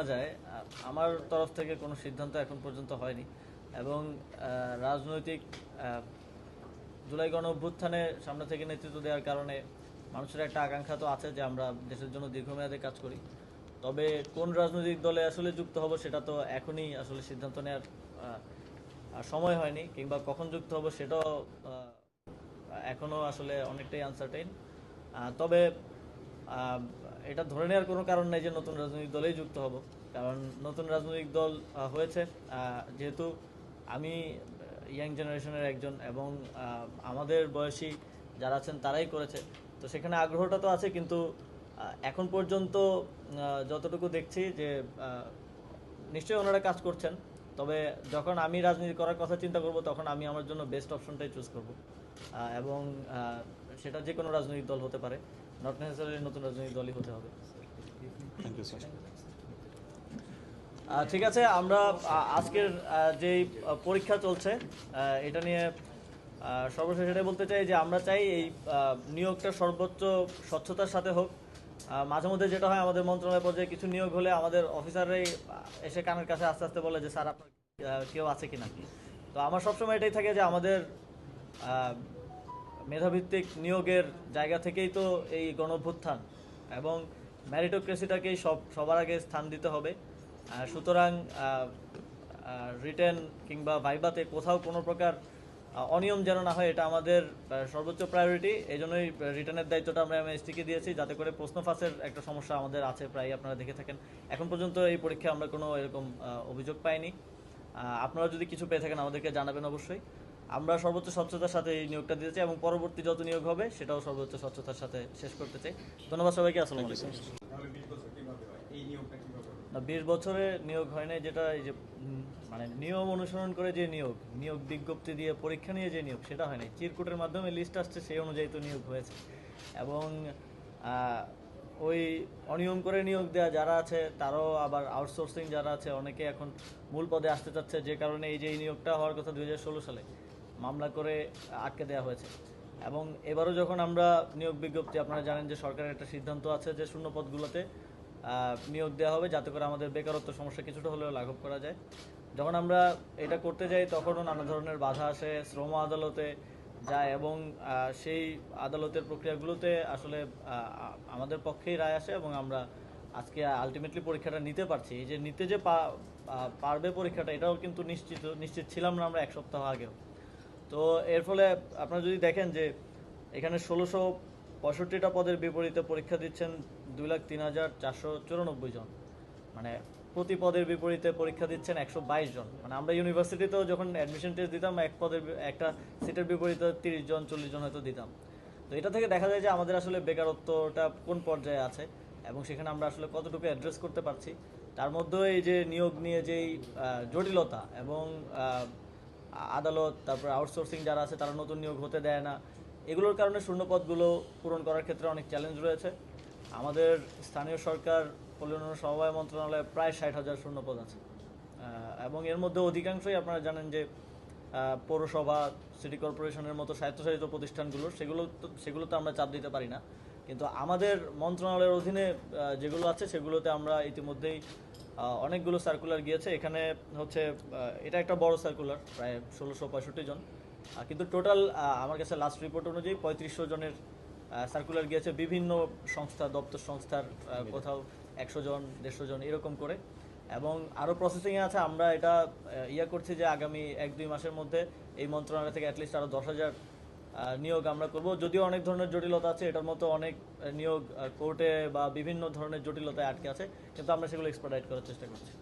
জানা যায় আমার তরফ থেকে কোনো সিদ্ধান্ত এখন পর্যন্ত হয়নি এবং রাজনৈতিক জুলাই গণ অভ্যুত্থানে সামনে থেকে নেতৃত্ব দেওয়ার কারণে মানুষের একটা আকাঙ্ক্ষা তো আছে যে আমরা দেশের জন্য দীর্ঘমেয়াদে কাজ করি। তবে কোন রাজনৈতিক দলে আসলে যুক্ত হব সেটা তো এখনই আসলে সিদ্ধান্ত নেওয়ার সময় হয়নি কিংবা কখন যুক্ত হব সেটাও এখনও আসলে অনেকটাই আনসার্টেইন তবে এটা ধরে নেওয়ার কোনো কারণ নেই যে নতুন রাজনৈতিক দলেই যুক্ত হব। কারণ নতুন রাজনৈতিক দল হয়েছে। যেহেতু আমি ইয়াং জেনারেশনের একজন এবং আমাদের বয়সী যারা আছেন তারাই করেছে। তো সেখানে আগ্রহটা তো আছে, কিন্তু এখন পর্যন্ত যতটুকু দেখছি যে নিশ্চয়ই ওনারা কাজ করছেন। তবে যখন আমি রাজনীতি করার কথা চিন্তা করব, তখন আমি আমার জন্য বেস্ট অপশনটাই চুজ করব। এবং সেটা যে কোনো রাজনৈতিক দল হতে পারে। নট নেসেসারি নতুন রাজনৈতিক দলই হতে হবে। থ্যাংক ইউ স্যার ঠিক আছে আমরা আজকের যেই পরীক্ষা চলছে এটা নিয়ে সর্বশেষ এটাই বলতে চাই যে আমরা চাই এই নিয়োগটা সর্বোচ্চ স্বচ্ছতার সাথে হোক। মাঝে মধ্যে যেটা হয় আমাদের মন্ত্রণালয় পর্যায়ে কিছু নিয়োগ হলে আমাদের অফিসাররাই এসে কানের কাছে আস্তে আস্তে বলে যে স্যার আপনার কেউ আছে কি না তো আমার সবসময় এটাই থাকে যে আমাদের মেধাভিত্তিক নিয়োগের জায়গা থেকেই তো এই গণভ্যুত্থান এবং ম্যারিটোক্রেসিটাকেই সব, সবার আগে স্থান দিতে হবে। সুতরাং রিটেন কিংবা ভাইবাতে কোথাও কোনো প্রকার অনিয়ম যেন না হয়, এটা আমাদের সর্বোচ্চ প্রায়োরিটি এই জন্যই রিটার্নের দায়িত্বটা আমরা এমএসটিকে দিয়েছি, যাতে করে প্রশ্ন ফাঁসের একটা সমস্যা আমাদের আছে প্রায় আপনারা দেখে থাকেন। এখন পর্যন্ত এই পরীক্ষায় আমরা কোনো এরকম অভিযোগ পাইনি। আপনারা যদি কিছু পেয়ে থাকেন আমাদেরকে জানাবেন অবশ্যই। আমরা সর্বোচ্চ স্বচ্ছতার সাথে এই নিয়োগটা দিতে চাই এবং পরবর্তী যত নিয়োগ হবে সেটাও সর্বোচ্চ স্বচ্ছতার সাথে শেষ করতে চাই। ধন্যবাদ সবাইকে আসসালামু আলাইকুম। না বিশ বছরে নিয়োগ হয় নাই যেটা এই যে মানে নিয়ম অনুসরণ করে যে নিয়োগ নিয়োগ বিজ্ঞপ্তি দিয়ে পরীক্ষা নিয়ে যে নিয়োগ সেটা হয় নাই চিরকুটের মাধ্যমে লিস্ট আসছে সেই অনুযায়ী তো নিয়োগ হয়েছে। এবং ওই অনিয়ম করে নিয়োগ দেওয়া যারা আছে তারাও আবার আউটসোর্সিং যারা আছে অনেকে এখন মূল পদে আসতে চাচ্ছে যে কারণে এই যে এই নিয়োগটা হওয়ার কথা দু হাজার ষোলো সালে। মামলা করে আটকে দেওয়া হয়েছে। এবং এবারও যখন আমরা নিয়োগ বিজ্ঞপ্তি, আপনারা জানেন যে সরকারের একটা সিদ্ধান্ত আছে যে শূন্য পদগুলোতে নিয়োগ দেওয়া হবে যাতে করে আমাদের বেকারত্ব সমস্যা কিছুটা হলেও লাঘব করা যায়। যখন আমরা এটা করতে যাই, তখনও নানা ধরনের বাধা আসে, শ্রম আদালতে যায় এবং সেই আদালতের প্রক্রিয়াগুলোতে আসলে আমাদের পক্ষেই রায় আসে এবং আমরা আজকে আলটিমেটলি পরীক্ষাটা নিতে পারছি। যে নিতে যে পারবে পরীক্ষাটা, এটাও কিন্তু নিশ্চিত নিশ্চিত ছিলাম না আমরা এক সপ্তাহ আগেও। তো এর ফলে আপনারা যদি দেখেন যে এখানে ষোলোশো পঁয়ষট্টিটা পদের বিপরীতে পরীক্ষা দিচ্ছেন দুই লাখ তিন হাজার চারশো চুরানব্বই জন। মানে প্রতি পদের বিপরীতে পরীক্ষা দিচ্ছেন একশো বাইশ জন। মানে আমরা ইউনিভার্সিটিতেও যখন অ্যাডমিশন টেস্ট দিতাম, এক পদের একটা সিটের বিপরীতে তিরিশ জন, চল্লিশ জন হয়তো দিতাম। তো এটা থেকে দেখা যায় যে আমাদের আসলে বেকারত্বটা কোন পর্যায়ে আছে এবং সেখানে আমরা আসলে কতটুকু অ্যাড্রেস করতে পারছি। তার মধ্যেও এই যে নিয়োগ নিয়ে যেই জটিলতা এবং আদালত, তারপর আউটসোর্সিং যারা আছে তারা নতুন নিয়োগ হতে দেয় না। এগুলোর কারণে শূন্যপদগুলো পূরণ করার ক্ষেত্রে অনেক চ্যালেঞ্জ রয়েছে। আমাদের স্থানীয় সরকার পল্লী সমবায় মন্ত্রণালয়ে প্রায় ষাট হাজার শূন্যপদ আছে। এবং এর মধ্যে অধিকাংশই আপনারা জানেন যে পৌরসভা সিটি কর্পোরেশনের মতো স্বায়ত্তশাসিত প্রতিষ্ঠানগুলো, সেগুলো তো, সেগুলোতে আমরা চাপ দিতে পারি না। কিন্তু আমাদের মন্ত্রণালয়ের অধীনে যেগুলো আছে সেগুলোতে আমরা ইতিমধ্যেই অনেকগুলো সার্কুলার গিয়েছে। এখানে হচ্ছে এটা একটা বড় সার্কুলার প্রায় ষোলোশো পঁয়ষট্টি জন। কিন্তু টোটাল আমার কাছে লাস্ট রিপোর্ট অনুযায়ী পঁয়ত্রিশশো জনের সার্কুলার গিয়েছে বিভিন্ন সংস্থা দপ্তর সংস্থার কোথাও একশো জন দেড়শো জন এরকম করে। এবং আরও প্রসেসিংয়ে আছে আমরা এটা ইয়ে করছি যে আগামী এক দুই মাসের মধ্যে এই মন্ত্রণালয় থেকে অ্যাটলিস্ট আরও দশ হাজার নিয়োগ আমরা করব। যদিও অনেক ধরনের জটিলতা আছে, এটার মতো অনেক নিয়োগ কোর্টে বা বিভিন্ন ধরনের জটিলতায় আটকে আছে, কিন্তু আমরা সেগুলো এক্সপার্টাইট করার চেষ্টা করছি।